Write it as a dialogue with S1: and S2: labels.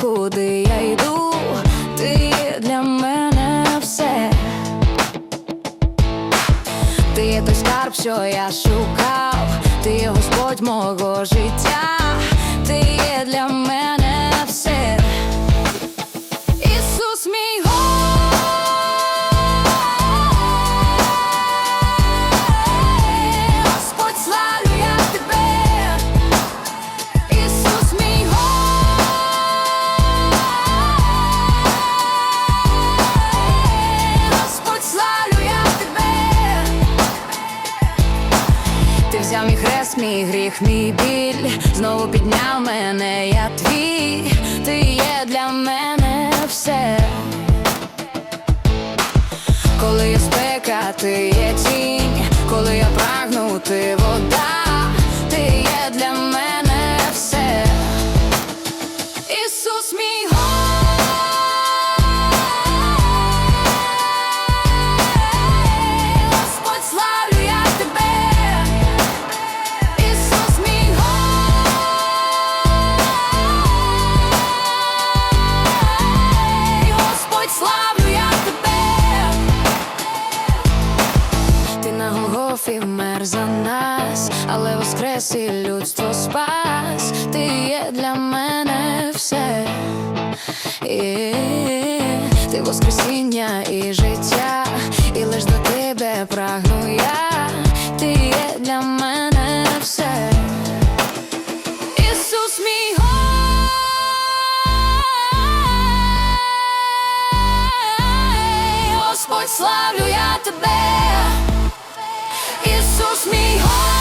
S1: куди я йду, ти для мене все. Ти той скарб, що я шукав, ти Господь мого життя, Ти мій хрест, мій гріх, мій біль, знову підняв мене, я твій, ти є для мене все. Коли є спека, ти є тінь, Вмер за нас, але воскрес і людство спас. Ти є для мене все. Ти воскресіння і життя, і лиш до тебе прагну я. Ти є для мене все. Ісус мій Господь, славлю я тебе. Ісус мій Господь